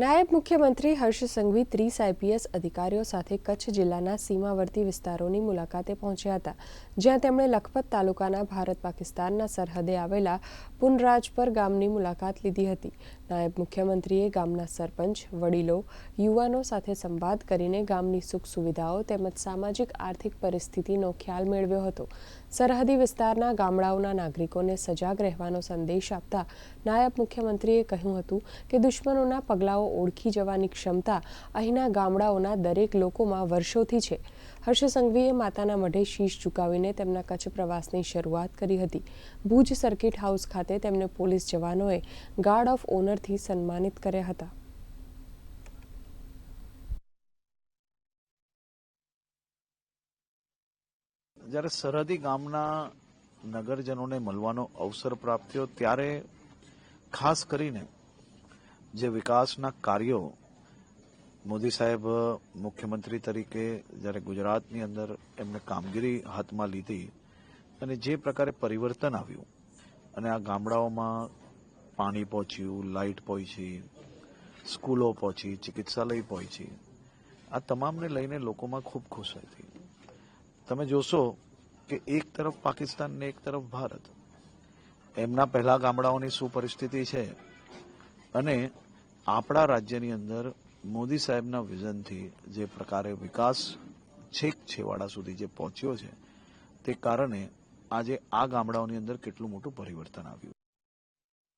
નાયબ મુખ્યમંત્રી હર્ષ સંઘવી ત્રીસ આઈપીએસ અધિકારીઓ સાથે કચ્છ જિલ્લાના સીમાવર્તી વિસ્તારોની મુલાકાતે પહોંચ્યા હતા, જ્યાં તેમણે લખપત તાલુકાના ભારત પાકિસ્તાનના સરહદે આવેલા પુનરાજપર ગામની મુલાકાત લીધી હતી. નાયબ મુખ્યમંત્રીએ ગામના સરપંચ, વડીલો, યુવાનો સાથે સંવાદ કરીને ગામની સુખ સુવિધાઓ તેમજ સામાજિક આર્થિક પરિસ્થિતિનો ખ્યાલ મેળવ્યો હતો. સરહદી વિસ્તારના ગામડાઓના નાગરિકોને સજાગ રહેવાનો સંદેશ આપતા નાયબ મુખ્યમંત્રીએ કહ્યું હતું કે દુશ્મનોના પગલાઓ ઓળખી જવાની ક્ષમતા અહીંના ગામડાઓના દરેક લોકોમાં વર્ષોથી છે. હર્ષ સંઘવીએ માતાના મઢે શીશ ઝુકાવીને તેમના કચ્છ પ્રવાસની શરૂઆત કરી હતી. ભુજ સર્કિટ હાઉસ ખાતે તેમને પોલીસ જવાનોએ ગાર્ડ ઓફ ઓનરથી સન્માનિત કર્યા હતા. જ્યારે સરહદી ગામના નગરજનોને મળવાનો અવસર પ્રાપ્ત થયો, ત્યારે ખાસ કરીને જે વિકાસના કાર્યો મોદી સાહેબ મુખ્યમંત્રી તરીકે જ્યારે ગુજરાતની અંદર એમણે કામગીરી હાથમાં લીધી અને જે પ્રકારે પરિવર્તન આવ્યું અને આ ગામડાઓમાં પાણી પહોંચ્યું, લાઇટ પહોંચી, સ્કૂલો પહોંચી, ચિકિત્સાલય પહોંચી, આ તમામને લઈને લોકોમાં ખૂબ ખુશ હતી તમે જોશો કે એક તરફ પાકિસ્તાન ને એક તરફ ભારત. એમના પહેલા ગામડાઓની શું પરિસ્થિતિ છે? અને આપણા રાજ્યની અંદર મોદી સાહેબના વિઝનથી જે પ્રકારે વિકાસ છેક છેવાડા સુધી જે પહોંચ્યો છે, તે કારણે આજે આ ગામડાઓની અંદર કેટલું મોટું પરિવર્તન આવ્યું.